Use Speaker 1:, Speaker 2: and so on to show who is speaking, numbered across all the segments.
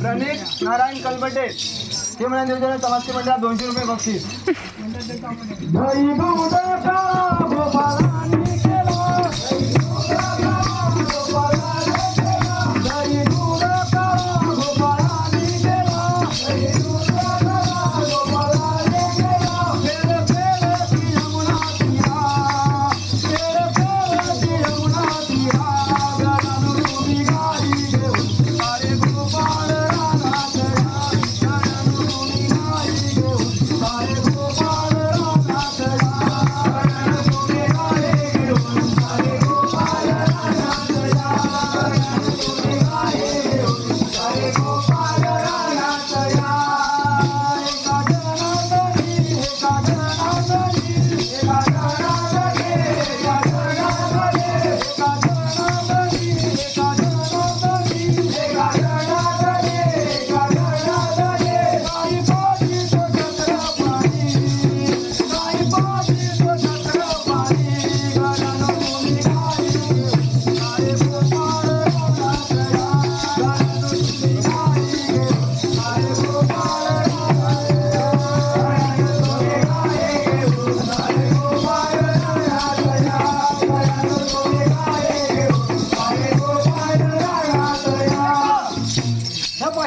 Speaker 1: प्रणित नारायण कलबटे ते म्हणाले समाजचे म्हणजे दोनशे रुपये बक्षीस Thank you.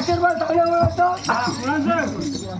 Speaker 1: 这块儿打电话要打打呼噜